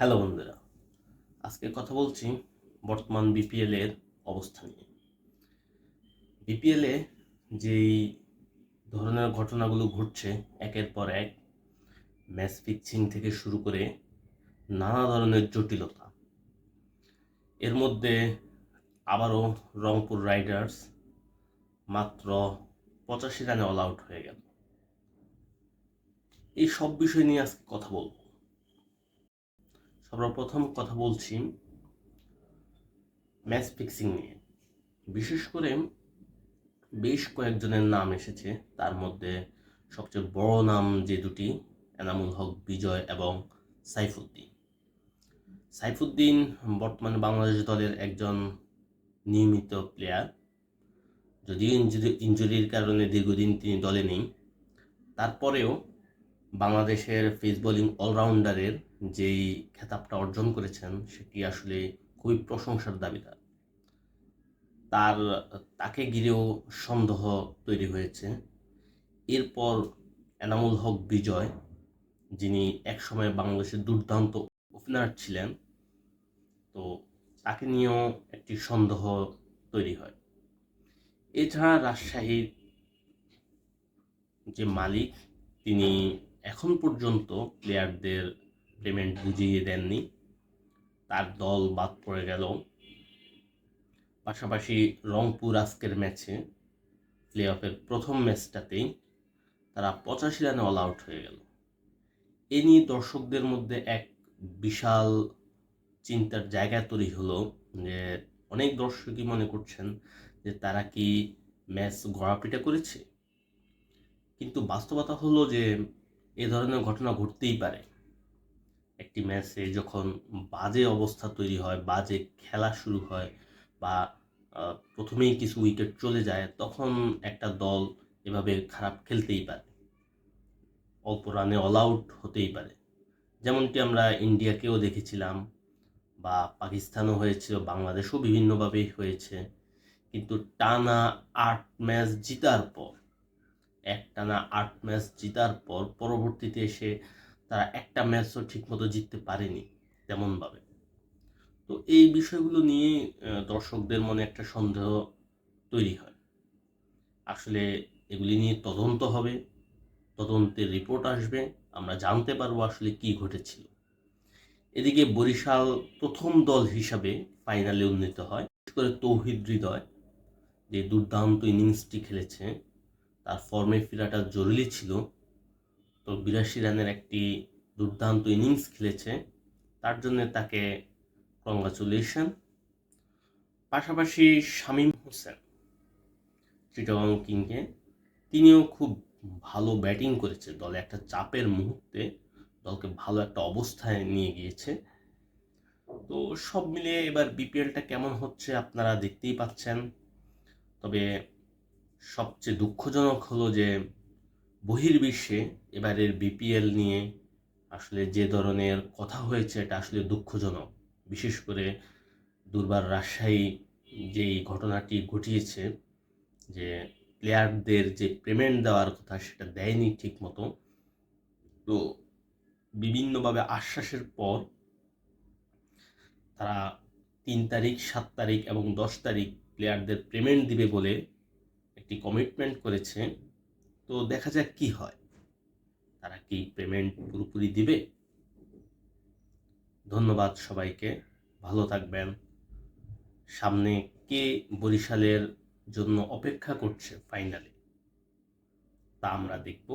Hello বন্ধুরা, আজকে কথা বলছি বর্তমান বিপিএল এর অবস্থা নিয়ে। বিপিএল এ যেই ধরনের ঘটনাগুলো ঘটছে, একের পর এক ম্যাচ ফিক্সিং থেকে শুরু করে নানা ধরনের জটিলতা। এর মধ্যে আবারও রংপুর রাইডার্স মাত্র পঁচাশি রানে অল আউট হয়ে গেল। এই সব বিষয় নিয়ে আজকে কথা বলব। সর্বপ্রথম কথা বলছি ম্যাচ ফিক্সিং নিয়ে। বিশেষ করে বেশ কয়েকজনের নাম এসেছে। তার মধ্যে সবচেয়ে বড় নাম যে দুটি, এনামুল হক বিজয় এবং সাইফুদ্দিন। সাইফুদ্দিন বর্তমানে বাংলাদেশ দলের একজন নিয়মিত প্লেয়ার যদিও ইঞ্জুরি ইঞ্জুরির কারণে দীর্ঘদিন তিনি দলে নেই। তারপরেও বাংলাদেশের ফেস বোলিং অলরাউন্ডারের যেই খেতাবটা অর্জন করেছেন, সেটি আসলে খুবই প্রশংসার দাবিদার। তার, তাকে ঘিরেও সন্দেহ তৈরি হয়েছে। এরপর এনামুল হক বিজয়, যিনি একসময় বাংলাদেশের দুর্দান্ত ওপেনার ছিলেন, তো তাকে নিয়েও একটি সন্দেহ তৈরি হয়। এছাড়া রাজশাহীর যে মালিক, তিনি এখন পর্যন্ত প্লেয়ারদের পেমেন্ট বুঝিয়ে দেননি। তার দল বাদ পড়ে গেল। পাশাপাশি রংপুর আজকের ম্যাচে প্লে অফের প্রথম ম্যাচটাতেই তারা পঁচাশি রানে অল আউট হয়ে গেল। এ নিয়ে দর্শকদের মধ্যে এক বিশাল চিন্তার জায়গা তৈরি হলো যে, অনেক দর্শকই মনে করছেন যে, তারা কি ম্যাচ গড়াপিটা করেছে? কিন্তু বাস্তবতা হলো যে, এ ধরনের ঘটনা ঘটতেই পারে। একটি ম্যাচে যখন বাজে অবস্থা তৈরি হয়, বাজে খেলা শুরু হয় বা প্রথমেই কিছু উইকেট চলে যায়, তখন একটা দল এভাবে খারাপ খেলতেই পারে। অল্প রানে অল আউট হতেই পারে। যেমনটি আমরা ইন্ডিয়াকেও দেখেছিলাম বা পাকিস্তানও হয়েছিল, বাংলাদেশও বিভিন্নভাবেই হয়েছে। কিন্তু টানা আট ম্যাচ জিতার পর, এক টানা আট ম্যাচ জিতার পর পরবর্তীতে এসে তারা একটা ম্যাচও ঠিকমতো জিততে পারেনি তেমনভাবে। তো এই বিষয়গুলো নিয়ে দর্শকদের মনে একটা সন্দেহ তৈরি হয়। আসলে এগুলি নিয়ে তদন্ত হবে, তদন্তের রিপোর্ট আসবে, আমরা জানতে পারব আসলে কি ঘটেছিল। এদিকে বরিশাল প্রথম দল হিসাবে ফাইনালে উন্নীত হয়, বিশেষ করে তৌহিদ হৃদয়, যে দুর্দান্ত ইনিংসটি খেলেছে, তার ফর্মে ফেরাটা জরুরি ছিল। তো বিরাশি রানের একটি দুর্দান্ত ইনিংস খেলেছে। তার জন্য তাকে কংগ্রাচুলেশন পাশাপাশি শামীম হোসেন, চিটাগং কিংকে, তিনিও খুব ভালো ব্যাটিং করেছে। দলে একটা চাপের মুহূর্তে দলকে ভালো একটা অবস্থায় নিয়ে গিয়েছে। তো সব মিলিয়ে এবার বিপিএলটা কেমন হচ্ছে আপনারা দেখতেই পাচ্ছেন। তবে সবচেয়ে দুঃখজনক হলো যে বহির্বিশ্বে এবারের বিপিএল নিয়ে আসলে যে ধরনের কথা হয়েছে, এটা আসলে দুঃখজনক। বিশেষ করে দুর্বার রাজশাহী যেই ঘটনাটি ঘটিয়েছে, যে প্লেয়ারদের যে পেমেন্ট দেওয়ার কথা সেটা দেয়নি ঠিক মতো তো বিভিন্নভাবে আশ্বাসের পর তারা তিন তারিখ, সাত তারিখ এবং দশ তারিখ প্লেয়ারদের পেমেন্ট দিবে বলে একটি কমিটমেন্ট করেছে। তো দেখা যাক কি হয়। তারা কি পেমেন্ট পুরোপুরি দিবে? ধন্যবাদ সবাইকে, ভালো থাকবেন। সামনে কে বরিশালের জন্য অপেক্ষা করছে ফাইনালে তা আমরা দেখব।